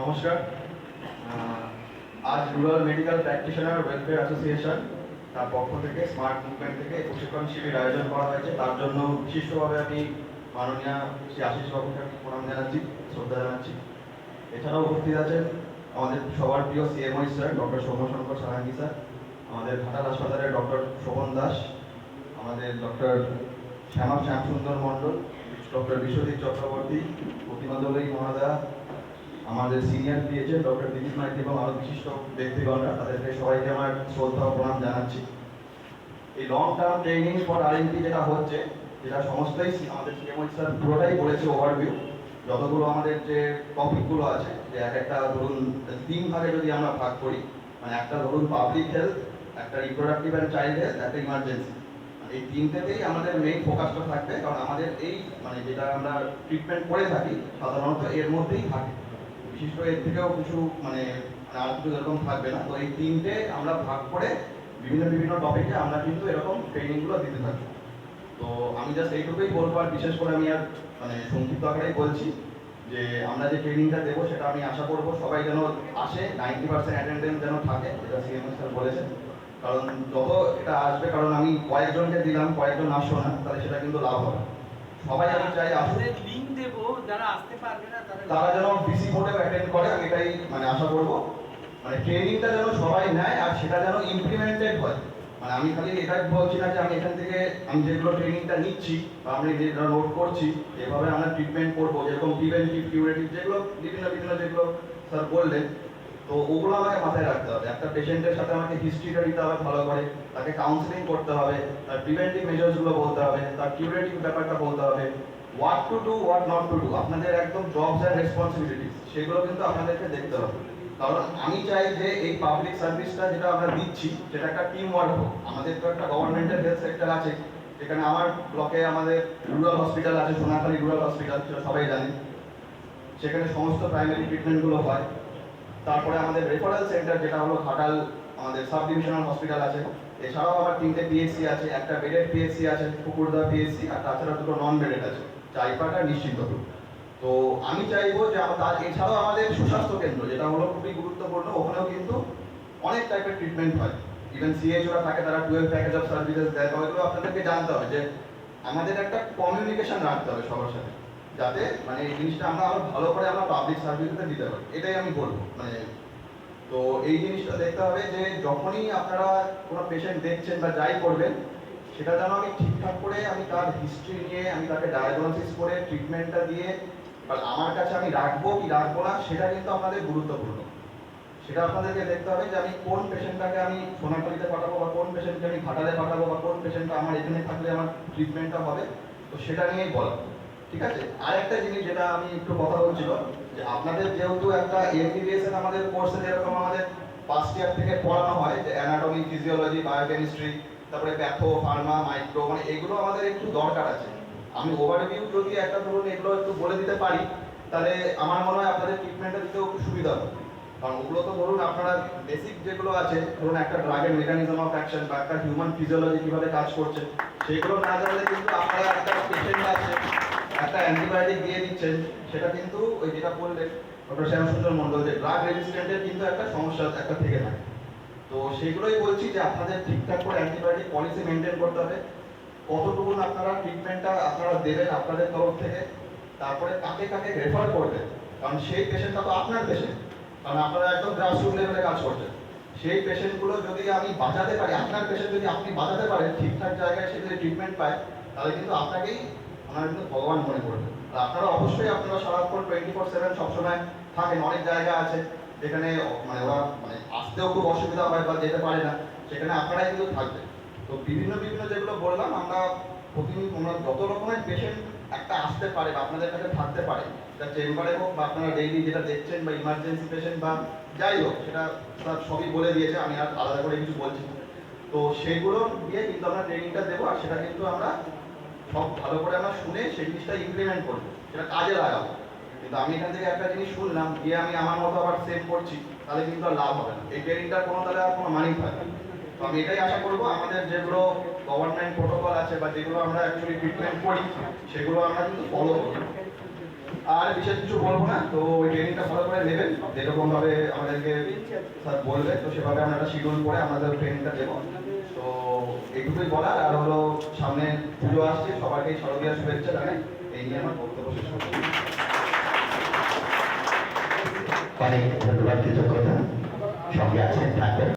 নমস্কার। আজ rural medical practitioner welfare association তার পক্ষ থেকে স্মার্ট মুভমেন্ট থেকে প্রশিক্ষণ শিবির আয়োজন করা হয়েছে। তার জন্য বিশিষ্টভাবে আমি মাননীয় শ্রী আশিস বাবুকে প্রণাম জানাচ্ছি, শ্রদ্ধা জানাচ্ছি। এছাড়াও উপস্থিত আছেন আমাদের সবার প্রিয় CMI sir doctor Soumyashankar Sarangi sir আমাদের ঘাটাল হাসপাতালের ডক্টর শোভন দাস, আমাদের ডক্টর শ্যামা শ্যামসুন্দর মণ্ডল, ডক্টর বিশ্বজিৎ চক্রবর্তী প্রতিমা দোলই মহাদা আমাদের senior PHA doctor Dilip Maity এবং আরও বিশিষ্ট ব্যক্তিগণরা, তাদেরকে সবাইকে আমার শ্রদ্ধা ও প্রণাম জানাচ্ছি। এই long term training for RNP যেটা হচ্ছে, যেটা সমস্তই আমাদের সিএমও স্যার পুরোটাই বলেছে ওভারভিউ যতগুলো আমাদের যে টপিকগুলো আছে, যে এক একটা ধরুন, তিন ভাগে যদি আমরা ভাগ করি মানে একটা ধরুন পাবলিক হেলথ একটা রিপ্রোডাক্টিভ অ্যান্ড চাইল্ড হেলথ একটা ইমার্জেন্সি এই তিনটেতেই আমাদের মেইন ফোকাসটা থাকবে, কারণ আমাদের এই মানে যেটা আমরা ট্রিটমেন্ট করে থাকি, সাধারণত এর মধ্যেই থাকে। বিশেষ এর থেকেও কিছু মানে আর কিছু এরকম থাকবে না। তো এই তিনটে আমরা ভাগ করে বিভিন্ন বিভিন্ন টপিকে আমরা কিন্তু এরকম ট্রেনিংগুলো দিতে থাকি। তো আমি জাস্ট এইটুকুই বলব, আর বিশেষ করে আমি আর মানে সংক্ষিপ্ত আকারেই বলছি যে আমরা যে ট্রেনিংটা দেবো সেটা আমি আশা করব সবাই যেন আসে নাইনটি পার্সেন্ট অ্যাটেন্ডেন্স যেন থাকে যেটা সিএমএস স্যার বলেছেন। কারণ যত এটা আসবে, কারণ আমি কয়েকজনকে দিলাম, কয়েকজন আসো না, তাহলে সেটা কিন্তু লাভ হবে সবাই আমি চাই আসুন লিঙ্ক দেবো যারা আসতে পারবে না তারা যেন বিসি মোডে অ্যাটেন্ড করে আমি এটাই মানে আশা করব। মানে ট্রেনিংটা যেন সবাই নেয় আর সেটা যেন ইমপ্লিমেন্টেড হয়। মানে আমি খালি এটাই বলছি না যে আমি এখান থেকে আমি যেগুলো ট্রেনিংটা নিচ্ছি বা আমি যেটা নোট করছি এভাবে আমরা ট্রিটমেন্ট করব যেরকম প্রিভেন্টিভ কিউরেটিভ যেগুলো বিভিন্ন বিভিন্ন যেগুলো স্যার বললেন। তো ওগুলো আমাকে মাথায় রাখতে হবে। একটা পেশেন্টের সাথে আমাকে হিস্ট্রিটা দিতে হবে ভালো করে, তাকে কাউন্সিলিং করতে হবে, তার প্রিভেন্টিভ মেজার্সগুলো বলতে হবে, তার কিউরেটিভ ব্যাপারটা বলতে হবে what to do what not to do আপনাদের একদম জবস অ্যান্ড রেসপন্সিবিলিটিস সেগুলো কিন্তু আপনাদেরকে দেখতে হবে। কারণ আমি চাই যে এই পাবলিক সার্ভিসটা যেটা আমরা দিচ্ছি, সেটা একটা টিম ওয়ার্ক হোক। আমাদের তো একটা গভর্নমেন্টের হেলথ সেক্টর আছে, যেখানে আমার ব্লকে আমাদের রুরাল হসপিটাল আছে, সোনাখালী রুরাল হসপিটাল সেটা সবাই জানে। সেখানে সমস্ত প্রাইমারি ট্রিটমেন্টগুলো হয়। তারপরে আমাদের রেফারেল সেন্টার যেটা হলো ঘাটাল, আমাদের সাব ডিভিশনাল হসপিটাল আছে। এছাড়াও আমার তিনটে পিএসসি আছে, একটা বেডেড পিএসসি আছে, কুকুরদা পিএসসি আর তাছাড়া দুটো নন বেডেড আছে চাইপাটা নিশ্চিন্তপুর তো আমি চাইব যে তার এছাড়াও আমাদের সুস্বাস্থ্য কেন্দ্র, যেটা হলো খুবই গুরুত্বপূর্ণ, ওখানেও কিন্তু অনেক টাইপের ট্রিটমেন্ট হয়। ইভেন সিএইচওরা থাকে, তারা টুয়েলভ প্যাকেজ অফ সার্ভিসেস দেয়, তো আপনাদেরকে জানতে হবে যে আমাদের একটা কমিউনিকেশন রাখতে হবে সবার সাথে। যাতে মানে এই জিনিসটা আমরা আরও ভালো করে আমরা পাবলিক সার্ভিসে দিতে পারি। এটাই আমি বলব মানে তো এই জিনিসটা দেখতে হবে যে যখনই আপনারা কোনো পেশেন্ট দেখছেন বা যাই করবেন, সেটা যেন আমি ঠিকঠাক করে আমি তার হিস্ট্রি নিয়ে, আমি তাকে ডায়াগনোসিস করে ট্রিটমেন্টটা দিয়ে আমার কাছে আমি রাখব কি রাখব না, সেটা কিন্তু আপনাদের গুরুত্বপূর্ণ। সেটা আপনাদেরকে দেখতে হবে যে আমি কোন পেশেন্টটাকে আমি সোনাখালিতে পাঠাবো বা কোন পেশেন্টকে আমি ঘাটালে পাঠাবো বা কোন পেশেন্টটা আমার এখানে থাকলে আমার ট্রিটমেন্টটা হবে, তো সেটা নিয়েই বলা। ঠিক আছে? আর একটা জিনিস যেটা আমি একটু কথা বলছিল, যে আপনাদের যেহেতু একটা এমবিবিএস এর আমাদের কোর্সে যেরকম আমাদের ফার্স্ট ইয়ার থেকে পড়ানো হয়, যে অ্যানাটমি ফিজিওলজি বায়োকেমিস্ট্রি তারপরে প্যাথো ফার্মা মাইক্রো মানে এগুলো আমাদের একটু দরকার আছে। আমি ওভারভিউ যদি একটা ধরুন এগুলো একটু বলে দিতে পারি, তাহলে আমার মনে হয় আপনাদের ট্রিটমেন্টটা দিতেও একটু সুবিধা হবে। কারণ ওগুলো তো ধরুন আপনারা বেসিক যেগুলো আছে, ধরুন একটা ড্রাগের মেকানিজম অফ অ্যাকশন বা একটা হিউম্যান ফিজিওলজি কীভাবে কাজ করছে সেগুলো না জানলে কিন্তু আপনারা একটা পেশেন্ট আছে একটা অ্যান্টিবায়োটিক দিয়ে দিচ্ছেন, সেটা কিন্তু ওই যেটা বললেন ডক্টর শ্যামসুন্দর মন্ডল যে ড্রাগ রেজিস্ট্যান্টের কিন্তু একটা সমস্যা একটা থেকে থাকে। তো সেগুলোই বলছি যে আপনাদের ঠিকঠাক করে অ্যান্টিবায়োটিক পলিসি মেনটেন করতে হবে। কতটুকু আপনারা ট্রিটমেন্টটা আপনারা দেবেন আপনাদের তরফ থেকে, তারপরে কাকে কাকে রেফার করবেন, কারণ সেই পেশেন্টটা তো আপনার পেশেন্ট কারণ আপনারা একদম গ্রাসরুট লেভেলে কাজ করছেন। সেই পেশেন্টগুলো যদি আমি বাঁচাতে পারি, আপনার পেশেন্ট যদি আপনি বাঁচাতে পারেন, ঠিকঠাক জায়গায় সে যদি ট্রিটমেন্ট পায়, তাহলে কিন্তু আপনাকেই ওনারা কিন্তু ভগবান মনে করবেন আপনারা অবশ্যই আপনারা সারাক্ষণ টোয়েন্টি ফোর সেভেন সবসময় থাকেন, অনেক জায়গা আছে যেখানে মানে ওরা মানে আসতেও খুব অসুবিধা হয় বা যেতে পারে না, সেখানে আপনারাই কিন্তু থাকবেন। তো বিভিন্ন বিভিন্ন যেগুলো বললাম, আমরা প্রতিদিন আমরা যত রকমের পেশেন্ট একটা আসতে পারে বা আপনাদের কাছে থাকতে পারে, সেটা চেম্বারে হোক বা আপনারা ডেইলি যেটা দেখছেন বা ইমার্জেন্সি পেশেন্ট বা যাই হোক, সেটা সবই বলে দিয়েছে, আমি আর আলাদা করে কিছু বলছি তো সেগুলো দিয়ে কিন্তু আমরা ট্রেনিংটা দেবো, আর সেটা কিন্তু আমরা ভালো করে আমরা শুনে সেই জিনিসটা ইমপ্লিমেন্ট করব, সেটা কাজে লাগাবো। কিন্তু আমি এখান থেকে একটা জিনিস শুনলাম, গিয়ে আমি আমার মতো আবার সেভ করছি, তাহলে কিন্তু আর লাভ হবে না। এই ট্রেনিংটার কোনো তাহলে আর কোনো মানি থাকবে তো আমি এটাই আশা করব, আমাদের যেগুলো গভর্নমেন্ট প্রোটোকল আছে বা যেগুলো আমরা অ্যাকচুয়ালি ট্রিটমেন্ট করি, সেগুলো আমরা কিন্তু ফলো করব। আর বিশেষ কিছু বলব না, তো ওই ট্রেনিংটা ভালো করে নেবেন। যেরকম ভাবে আমাদেরকে স্যার বলবে তো সেভাবে আমরা একটা শিডিউল করে আমাদের ট্রেনিংটা দেবো। তো এইটুকুই বলার, আর হলো সামনে পুজো আসছে, সবাইকে শারদীয় শুভেচ্ছা জানাই। এই নিয়ে আমার বক্তব্য শেষ করছি। অনেক ধন্যবাদ, কৃতজ্ঞতা। সঙ্গে আছেন থাকবেন